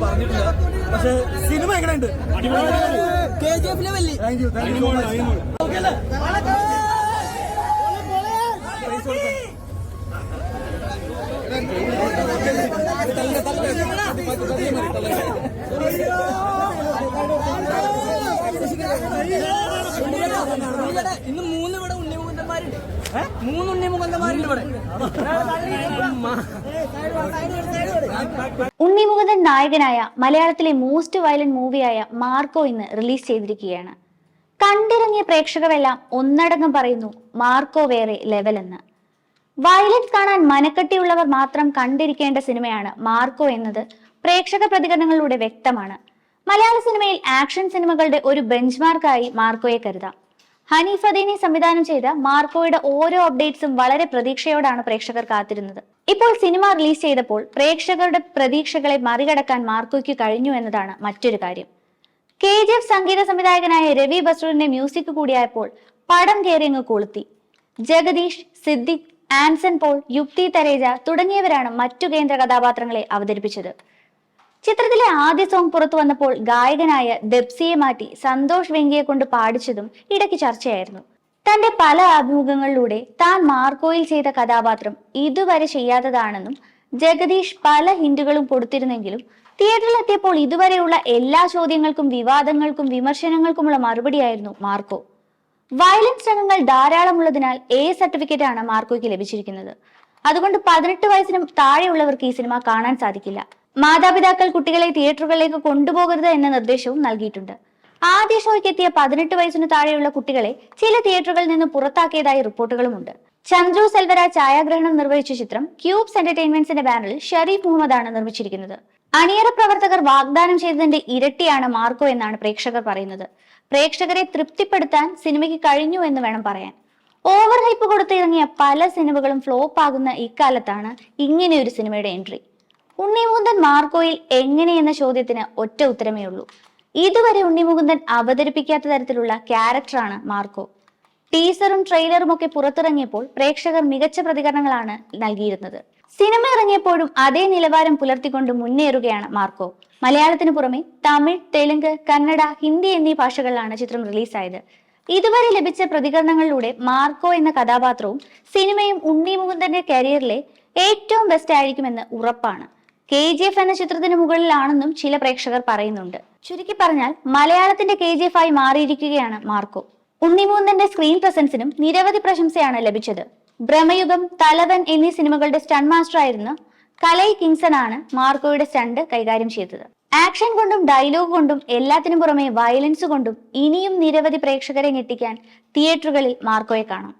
പറഞ്ഞിട്ടില്ല പക്ഷെ സിനിമ എങ്ങനെയുണ്ട് കെ ജി എഫ് ലെവലിൽ thank you thank you okay അല്ലേ ഇന്ന് മൂന്ന് ഇവിടെ ഉണ്ണിമുഖന്മാരുണ്ട് മൂന്ന് ഉണ്ണിമുഖന്മാരുണ്ട് ഇവിടെ. ഉണ്ണിമുകുന്ദൻ നായകനായ മലയാളത്തിലെ മോസ്റ്റ് വയലന്റ് മൂവിയായ മാർക്കോ ഇന്ന് റിലീസ് ചെയ്തിരിക്കുകയാണ്. കണ്ടിറങ്ങിയ പ്രേക്ഷകരെല്ലാം ഒന്നടങ്കം പറയുന്നു മാർക്കോ വേറെ ലെവൽ എന്ന്. വയലൻസ് കാണാൻ മനക്കെട്ടിയുള്ളവർ മാത്രം കണ്ടിരിക്കേണ്ട സിനിമയാണ് മാർക്കോ എന്നത് പ്രേക്ഷക പ്രതികരണങ്ങളിലൂടെ വ്യക്തമാണ്. മലയാള സിനിമയിൽ ആക്ഷൻ സിനിമകളുടെ ഒരു ബെഞ്ച് മാർക്കായി മാർക്കോയെ കരുതാം. ഹനീഫ് അദീനി സംവിധാനം ചെയ്ത മാർക്കോയുടെ ഓരോ അപ്ഡേറ്റ്സും വളരെ പ്രതീക്ഷയോടാണ് പ്രേക്ഷകർ കാത്തിരുന്നത്. ഇപ്പോൾ സിനിമ റിലീസ് ചെയ്തപ്പോൾ പ്രേക്ഷകരുടെ പ്രതീക്ഷകളെ മറികടക്കാൻ മാർക്കോയ്ക്ക് കഴിഞ്ഞു എന്നതാണ് മറ്റൊരു കാര്യം. കെ ജി എഫ് സംഗീത സംവിധായകനായ രവി ബസുറിന്റെ മ്യൂസിക് കൂടിയായപ്പോൾ പടം കയറിയങ്ങ് കൊളുത്തി. ജഗദീഷ് സിദ്ദിഖ് ആൻസൺ പോൾ യുക്തി തരേജ തുടങ്ങിയവരാണ് മറ്റു കേന്ദ്ര കഥാപാത്രങ്ങളെ അവതരിപ്പിച്ചത്. ചിത്രത്തിലെ ആദ്യ സോങ് പുറത്തു വന്നപ്പോൾ ഗായകനായ ദെപ്സിയെ മാറ്റി സന്തോഷ് വെങ്കിയെ കൊണ്ട് പാടിച്ചതും ഇടയ്ക്ക് ചർച്ചയായിരുന്നു. തന്റെ പല അഭിമുഖങ്ങളിലൂടെ താൻ മാർക്കോയിൽ ചെയ്ത കഥാപാത്രം ഇതുവരെ ചെയ്യാത്തതാണെന്നും ജഗദീഷ് പല ഹിന്റുകളും കൊടുത്തിരുന്നെങ്കിലും തിയേറ്ററിലെത്തിയപ്പോൾ ഇതുവരെയുള്ള എല്ലാ ചോദ്യങ്ങൾക്കും വിവാദങ്ങൾക്കും വിമർശനങ്ങൾക്കുമുള്ള മറുപടിയായിരുന്നു മാർക്കോ. വയലൻസ് രംഗങ്ങൾ ധാരാളമുള്ളതിനാൽ എ സർട്ടിഫിക്കറ്റ് ആണ് മാർക്കോയ്ക്ക് ലഭിച്ചിരിക്കുന്നത്. അതുകൊണ്ട് പതിനെട്ട് വയസ്സിനും താഴെയുള്ളവർക്ക് ഈ സിനിമ കാണാൻ സാധിക്കില്ല. മാതാപിതാക്കൾ കുട്ടികളെ തിയേറ്ററുകളിലേക്ക് കൊണ്ടുപോകരുത് എന്ന നിർദ്ദേശവും നൽകിയിട്ടുണ്ട്. ആദ്യ ഷോയ്ക്ക് എത്തിയ പതിനെട്ട് വയസ്സിന് താഴെയുള്ള കുട്ടികളെ ചില തിയേറ്ററുകളിൽ നിന്ന് പുറത്താക്കിയതായി റിപ്പോർട്ടുകളുമുണ്ട്. ചന്ദ്രു സെൽവരാജ് ഛായാഗ്രഹണം നിർവഹിച്ച ചിത്രം ക്യൂബ്സ് എന്റർടൈൻമെന്റ്സിന്റെ ബാനറിൽ ഷരീഫ് മുഹമ്മദാണ് നിർമ്മിച്ചിരിക്കുന്നത്. അണിയറ പ്രവർത്തകർ വാഗ്ദാനം ചെയ്തതിന്റെ ഇരട്ടിയാണ് മാർക്കോ എന്നാണ് പ്രേക്ഷകർ പറയുന്നത്. പ്രേക്ഷകരെ തൃപ്തിപ്പെടുത്താൻ സിനിമയ്ക്ക് കഴിഞ്ഞു എന്ന് വേണം പറയാൻ. ഓവർ ഹൈപ്പ് കൊടുത്തിറങ്ങിയ പല സിനിമകളും ഫ്ലോപ്പ് ആകുന്ന ഇക്കാലത്താണ് ഇങ്ങനെയൊരു സിനിമയുടെ എൻട്രി. ഉണ്ണിമുകുന്ദൻ മാർക്കോയിൽ എങ്ങനെയെന്ന ചോദ്യത്തിന് ഒറ്റ ഉത്തരമേ ഉള്ളൂ. ഇതുവരെ ഉണ്ണിമുകുന്ദൻ അവതരിപ്പിക്കാത്ത തരത്തിലുള്ള ക്യാരക്ടറാണ് മാർക്കോ. ടീസറും ട്രെയിലറും ഒക്കെ പുറത്തിറങ്ങിയപ്പോൾ പ്രേക്ഷകർ മികച്ച പ്രതികരണങ്ങളാണ് നൽകിയിരുന്നത്. സിനിമ ഇറങ്ങിയപ്പോഴും അതേ നിലവാരം പുലർത്തിക്കൊണ്ട് മുന്നേറുകയാണ് മാർക്കോ. മലയാളത്തിന് പുറമെ തമിഴ് തെലുങ്ക് കന്നഡ ഹിന്ദി എന്നീ ഭാഷകളിലാണ് ചിത്രം റിലീസായത്. ഇതുവരെ ലഭിച്ച പ്രതികരണങ്ങളിലൂടെ മാർക്കോ എന്ന കഥാപാത്രവും സിനിമയും ഉണ്ണി മുകുന്ദന്റെ കരിയറിലെ ഏറ്റവും ബെസ്റ്റ് ആയിരിക്കുമെന്ന് ഉറപ്പാണ്. കെ ജി എഫ് എന്ന ചിത്രത്തിന് മുകളിലാണെന്നും ചില പ്രേക്ഷകർ പറയുന്നുണ്ട്. ചുരുക്കി പറഞ്ഞാൽ മലയാളത്തിന്റെ കെ ജി എഫ് ആയി മാറിയിരിക്കുകയാണ് മാർക്കോ. ഉണ്ണിമൂന്നന്റെ സ്ക്രീൻ പ്രസൻസിനും നിരവധി പ്രശംസയാണ് ലഭിച്ചത്. ഭ്രമയുഗം തലവൻ എന്നീ സിനിമകളുടെ സ്റ്റണ്ട് മാസ്റ്റർ ആയിരുന്ന കലൈ കിങ്സൺ ആണ് മാർക്കോയുടെ സ്റ്റണ്ട് കൈകാര്യം ചെയ്തത്. ആക്ഷൻ കൊണ്ടും ഡയലോഗ് കൊണ്ടും എല്ലാത്തിനും പുറമെ വയലൻസ് കൊണ്ടും ഇനിയും നിരവധി പ്രേക്ഷകരെ ഞെട്ടിക്കാൻ തിയേറ്ററുകളിൽ മാർക്കോയെ കാണാം.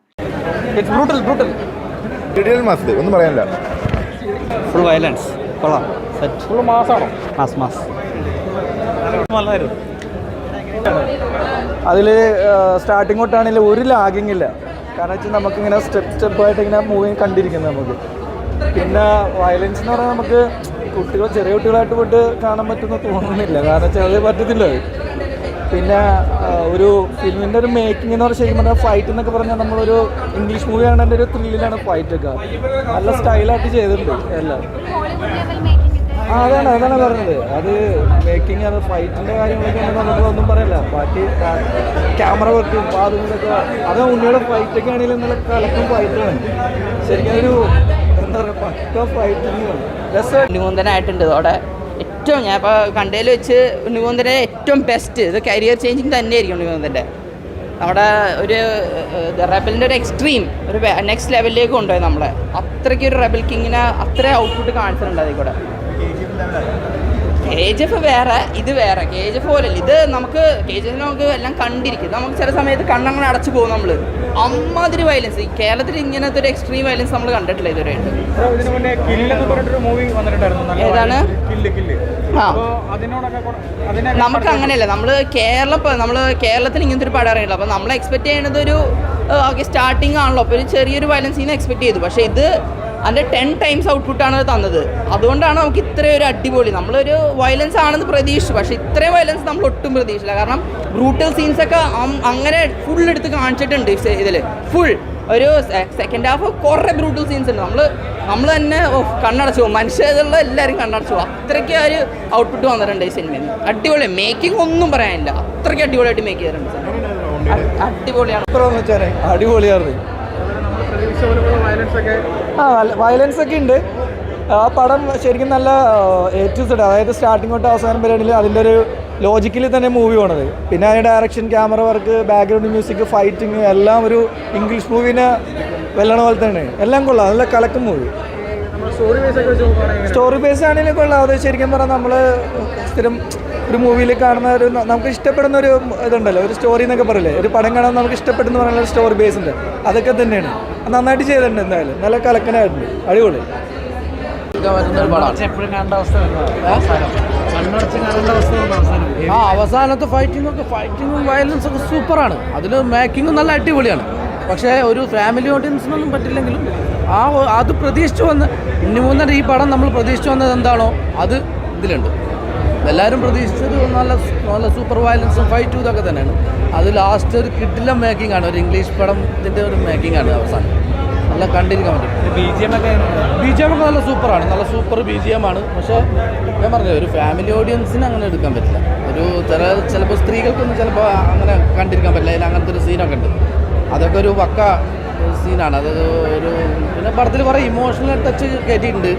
ഇറ്റ്സ് ബ്രൂട്ടൽ ബ്രൂട്ടൽ ഇടിയൽ ഒന്നും പറയാനില്ല. ഫുൾ വയലൻസ് കൊള്ളാം. സെറ്റ് ഫുൾ മാസമാണോ മാസ് മാസ്. നല്ലതായിരുന്നു. അതിൽ സ്റ്റാർട്ടിങ് തൊട്ടാണെങ്കിൽ ഒരു ലാഗിങ് ഇല്ല. കാരണം വെച്ചാൽ നമുക്കിങ്ങനെ സ്റ്റെപ്പ് സ്റ്റെപ്പായിട്ട് ഇങ്ങനെ മൂവിങ് കണ്ടിരിക്കുന്നത് നമുക്ക്. പിന്നെ വയലൻസ് എന്ന് പറഞ്ഞാൽ നമുക്ക് കുട്ടികൾ ചെറിയ കുട്ടികളായിട്ട് പോയിട്ട് കാണാൻ പറ്റുമെന്ന് തോന്നുന്നില്ല. കാരണം വെച്ചാൽ അത് പറ്റത്തില്ല അത്. പിന്നെ ഒരു ഫിലിമിന്റെ ഒരു മേക്കിംഗ് എന്ന് പറഞ്ഞാൽ ശരിക്കും പറഞ്ഞാൽ ഫൈറ്റ് എന്നൊക്കെ പറഞ്ഞാൽ നമ്മളൊരു ഇംഗ്ലീഷ് മൂവി എന്റെ ഒരു ത്രില്ലിലാണ് ഫൈറ്റ് ഒക്കെ. നല്ല സ്റ്റൈലായിട്ട് ചെയ്തിട്ടുണ്ട് എല്ലാം. ആ അതാണ് അതാണ് പറഞ്ഞത്. അത് മേക്കിംഗ് അത് ഫൈറ്റിന്റെ കാര്യങ്ങളൊക്കെ ആണെങ്കിൽ നമുക്ക് ഒന്നും പറയല്ല. ബാക്കി ക്യാമറ വർക്കും അതും ഇതൊക്കെ അത് ഉണ്ണിയുടെ ഫൈറ്റൊക്കെ ആണെങ്കിലും നല്ല കലക്കും ഫൈറ്റാണ് ശരിക്കും ഒരു എന്താ പറയുക പക്ക ഫൈറ്റിംഗ് രസം. ഉണ്ണിമൂന്തനായിട്ടുണ്ട്. ഇതോടെ ഏറ്റവും ഞാൻ ഇപ്പോൾ കണ്ടതിൽ വെച്ച് ഉണ്ണികോന്തന്റെ ഏറ്റവും ബെസ്റ്റ് ഇത് കരിയർ ചേഞ്ചിങ് തന്നെയായിരിക്കും ഉണ്ണികോന്തന്റെ നമ്മുടെ ഒരു റെബലിന്റെ ഒരു എക്സ്ട്രീം ഒരു നെക്സ്റ്റ് ലെവലിലേക്ക് കൊണ്ടുപോയി നമ്മളെ. അത്രയ്ക്ക് ഒരു റെബൽ കിങ്ങിനെ അത്ര ഔട്ട്പുട്ട് കാണിച്ചിട്ടുണ്ട് അതിൽ കൂടെ. കെ ജി എഫ് വേറെ ഇത് വേറെ. കെ ജി എഫ് പോലല്ല ഇത് നമുക്ക് കെ ജി എഫ് നമുക്ക് എല്ലാം കണ്ടിരിക്കും. നമുക്ക് ചില സമയത്ത് കണ്ണങ്ങനെ അടച്ചു പോകും നമ്മൾ അമ്മാതിരി വയലൻസ് ഈ കേരളത്തിൽ ഇങ്ങനത്തെ ഒരു എക്സ്ട്രീം വയലൻസ് നമ്മൾ കണ്ടിട്ടില്ല ഇതുവരെയായിട്ട് ഏതാണ്? ആ. നമുക്ക് അങ്ങനെയല്ല. നമ്മൾ കേരളം നമ്മൾ കേരളത്തിൽ ഇങ്ങനത്തെ ഒരു പടം അറിയില്ല അപ്പോൾ നമ്മൾ എക്സ്പെക്ട് ചെയ്യണത് ഒരു ഓക്കെ സ്റ്റാർട്ടിങ് ആണല്ലോ. അപ്പോൾ ഒരു ചെറിയൊരു വയലൻസിൽ നിന്ന് എക്സ്പെക്ട് ചെയ്തു. പക്ഷേ ഇത് അതിന്റെ ടെൻ ടൈംസ് ഔട്ട്പുട്ടാണ് അത് തന്നത്. അതുകൊണ്ടാണ് നമുക്ക് ഇത്രയും ഒരു അടിപൊളി. നമ്മളൊരു വയലൻസ് ആണെന്ന് പ്രതീക്ഷിച്ചു. പക്ഷേ ഇത്രയും വയലൻസ് നമ്മൾ ഒട്ടും പ്രതീക്ഷിച്ചില്ല. കാരണം ബ്രൂട്ടൽ സീൻസൊക്കെ അങ്ങനെ ഫുൾ എടുത്ത് കാണിച്ചിട്ടുണ്ട് ഇതിൽ ഫുൾ ഒരു സെക്കൻഡ് ഹാഫ് കുറേ ബ്രൂട്ടൽ സീൻസ് ഉണ്ട്. നമ്മൾ നമ്മൾ തന്നെ ഓ, കണ്ണടച്ചു പോകും മനുഷ്യരുള്ള എല്ലാവരും കണ്ണടച്ചു പോകും അത്രയ്ക്ക് ആ ഒരു ഔട്ട്പുട്ട് വന്നിട്ടുണ്ട് ഈ സിനിമയിൽ അടിപൊളി. മേക്കിംഗ് ഒന്നും പറയാനില്ല. അത്രയ്ക്ക് അടിപൊളിയായിട്ട് മേക്ക് ചെയ്തിട്ടുണ്ട് അടിപൊളിയാണ്. അടിപൊളിയാണ്. ആ വയലൻസ് ഒക്കെ ഉണ്ട്. ആ പടം ശരിക്കും നല്ല ഏറ്റവും സെഡ് അതായത് സ്റ്റാർട്ടിങ് തൊട്ട് അവസാനം വരെയാണെങ്കിൽ അതിന്റെ ഒരു ലോജിക്കലി തന്നെ മൂവി പോണത്. പിന്നെ അതിന്റെ direction camera work background music fighting എല്ലാം ഒരു ഇംഗ്ലീഷ് മൂവിനെ വെല്ലണ പോലെ തന്നെ എല്ലാം കൊള്ളാം. നല്ല കലക്കും മൂവി സ്റ്റോറി ബേസ് ആണെങ്കിലും കൊള്ളാം. അത് ശരിക്കും പറഞ്ഞാൽ നമ്മൾ സ്ഥിരം ഒരു മൂവിയിൽ കാണുന്ന ഒരു നമുക്ക് ഇഷ്ടപ്പെടുന്ന ഒരു ഇതുണ്ടല്ലോ ഒരു സ്റ്റോറി എന്നൊക്കെ പറയില്ലേ? ഒരു പടം കാണാൻ നമുക്ക് ഇഷ്ടപ്പെടുന്ന പറയുന്ന ഒരു സ്റ്റോറി ബേസ് ഉണ്ട്. അതൊക്കെ തന്നെയാണ്. നന്നായിട്ട് ചെയ്തിട്ടുണ്ട് എന്തായാലും. നല്ല കലക്കനായിട്ടുണ്ട് അടിപൊളി. ആ അവസാനത്തെ ഫൈറ്റിംഗ് ഒക്കെ ഫൈറ്റിങ്ങും വയലൻസ് ഒക്കെ സൂപ്പറാണ് അതിൽ മേക്കിങ്ങും നല്ല അടിപൊളിയാണ്. പക്ഷേ ഒരു ഫാമിലി ഓഡിയൻസിനൊന്നും പറ്റില്ലെങ്കിലും ആ അത് പ്രതീക്ഷിച്ചു വന്ന് ഇനി മുന്നേ ഈ പടം നമ്മൾ പ്രതീക്ഷിച്ചു വന്നത് എന്താണോ അത് ഇതിലുണ്ട്. എല്ലാവരും പ്രതീക്ഷിച്ചത് നല്ല നല്ല സൂപ്പർ വയലൻസും ഫൈറ്റും ഇതൊക്കെ തന്നെയാണ്. അത് ലാസ്റ്റ് ഒരു കിട്ടില്ല മേക്കിംഗ് ആണ്. ഒരു ഇംഗ്ലീഷ് പടത്തിന്റെ ഒരു മേക്കിംഗ് ആണ് അവസാനം. നല്ല കണ്ടിരിക്കാൻ പറ്റും. ബി ജി എം ഒക്കെ ബി ജി എം ഒക്കെ നല്ല സൂപ്പറാണ് നല്ല സൂപ്പർ ബി ജി എം ആണ്. പക്ഷേ ഞാൻ പറഞ്ഞു ഒരു ഫാമിലി ഓഡിയൻസിന് അങ്ങനെ എടുക്കാൻ പറ്റില്ല. ഒരു ചില ചിലപ്പോൾ സ്ത്രീകൾക്കൊന്നും ചിലപ്പോൾ അങ്ങനെ കണ്ടിരിക്കാൻ പറ്റില്ല. അതിൽ അങ്ങനത്തെ ഒരു സീനൊക്കെ ഉണ്ട്. അതൊക്കെ ഒരു പക്ക സീനാണ് അത് ഒരു പിന്നെ പടത്തിൽ കുറേ ഇമോഷണൽ ടച്ച് കയറ്റിയിട്ടുണ്ട്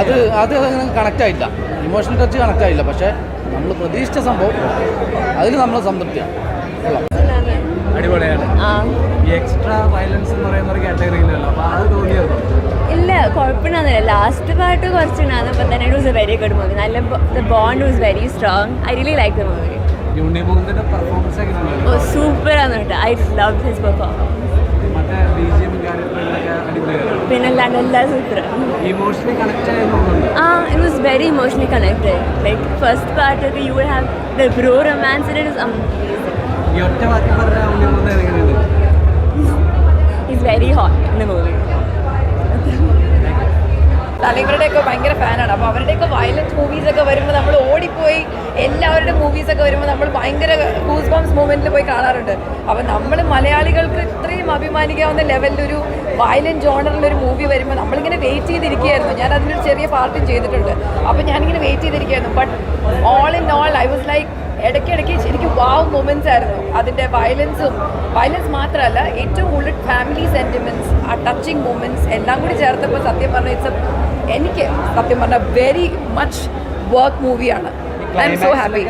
അത് അത് അങ്ങനെ കണക്റ്റ് ആയില്ല. ഇമോഷണൽ ടച്ച് കണക്റ്റ് ആയില്ല. പക്ഷേ നമ്മൾ പ്രതീക്ഷിച്ച സംഭവം അതിൽ നമ്മൾ സംതൃപ്തിയാണ്. അടിപൊളിയാണ്. എക്സ്ട്രാ വയലൻസ് എന്ന് പറയുന്ന ഒരു കാറ്റഗറിയിലല്ലോ അപ്പോൾ അത് ഇല്ല കുഴപ്പമില്ല ലാസ്റ്റ് പാർട്ട് കുറച്ചുണ്ടായിരുന്നു അപ്പം തന്നെ it was a very good movie നല്ല the bond was very strong I really like the movie ആണ് കേട്ടോ. ഐ ലവ് ഹിസ് പെർഫോമൻസ് മറ്റേ ബി ജി എം കാര്യങ്ങളൊക്കെ അടിപൊളിയായിരുന്നു പിന്നെ അല്ലാണ്ട് എല്ലാം സൂപ്പർ ഇമോഷണലി കണക്ട് ആയെന്നുണ്ട് ആ it was very emotionally connected like first part ഒക്കെ you have the bro romance it is very hot in the movie തലവരുടെയൊക്കെ ഭയങ്കര ഫാനാണ്. അപ്പോൾ അവരുടെയൊക്കെ വയലൻസ് മൂവീസൊക്കെ വരുമ്പോൾ നമ്മൾ ഓടിപ്പോയി എല്ലാവരുടെ മൂവീസൊക്കെ വരുമ്പോൾ നമ്മൾ ഭയങ്കര ഗൂസ് ബോംസ് മൂവ്മെന്റിൽ പോയി കാണാറുണ്ട്. അപ്പോൾ നമ്മൾ മലയാളികൾക്ക് ഇത്രയും അഭിമാനിക്കാവുന്ന ലെവലിലൊരു വയലന്റ് ജോണറിലൊരു മൂവി വരുമ്പോൾ നമ്മളിങ്ങനെ വെയിറ്റ് ചെയ്തിരിക്കുകയായിരുന്നു. ഞാൻ അതിനൊരു ചെറിയ പാർട്ടും ചെയ്തിട്ടുണ്ട്. അപ്പോൾ ഞാനിങ്ങനെ wait ചെയ്തിരിക്കുകയായിരുന്നു. But all in all I was like ഇടയ്ക്കിടയ്ക്ക് ശരിക്കും വാവ് മൊമെന്റ്സ് ആയിരുന്നു. അതിന്റെ വയലൻസും വയലൻസ് മാത്രമല്ല ഏറ്റവും കൂടുതൽ ഫാമിലി സെന്റിമെന്റ്സ് ആ ടച്ചിങ് മൊമെന്റ്സ് എല്ലാം കൂടി ചേർത്തപ്പോൾ സത്യം പറഞ്ഞാൽ ഇറ്റ്സ് എനിക്ക് സത്യം പറഞ്ഞാൽ വെരി മച്ച് വർക്ക് മൂവിയാണ് ഐ എം സോ ഹാപ്പി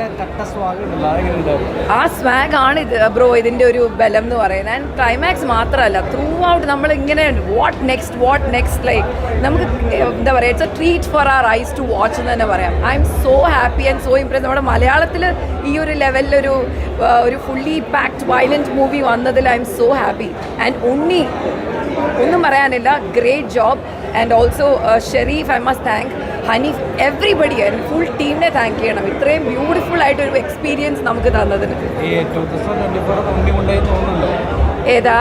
ആ സ്വാഗ് ആണ് ഇത് ബ്രോ ഇതിന്റെ ഒരു ബലം എന്ന് പറയുന്നത്. ആൻഡ് ക്ലൈമാക്സ് മാത്രമല്ല ത്രൂ ഔട്ട് നമ്മൾ ഇങ്ങനെ what next what next like നമുക്ക് എന്താ പറയുക it's a treat for our eyes to watch എന്ന് തന്നെ പറയാം. I'm so happy and so impress നമ്മുടെ മലയാളത്തിൽ ഈ ഒരു ലെവലിലൊരു ഒരു ഫുള്ളി പാക്ഡ് വയലന്റ് മൂവി വന്നതിൽ I'm so happy and Unni ഒന്നും പറയാനില്ല great job and also Sharif I must thank Haneef everybody full ടീമിനെ താങ്ക് ചെയ്യണം. ഇത്രയും ബ്യൂട്ടിഫുൾ ആയിട്ടൊരു എക്സ്പീരിയൻസ് നമുക്ക് തന്നതിന്. ഏതാ?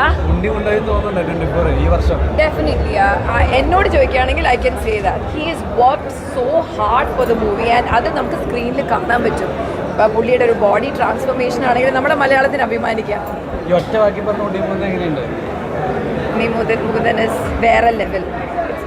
ഡെഫിനറ്റ്ലി എന്നോട് ചോദിക്കുകയാണെങ്കിൽ I can say that he is work so hard for the movie and അത് നമുക്ക് സ്ക്രീനിൽ കാണാൻ പറ്റും. പുള്ളിയുടെ ഒരു ബോഡി ട്രാൻസ്ഫോർമേഷൻ ആണെങ്കിൽ നമ്മുടെ മലയാളത്തിന് അഭിമാനിക്കാം. ഒറ്റ വാക്കി പറഞ്ഞ മുകുന്ദൻ ഇസ് വേറെ ലെവൽ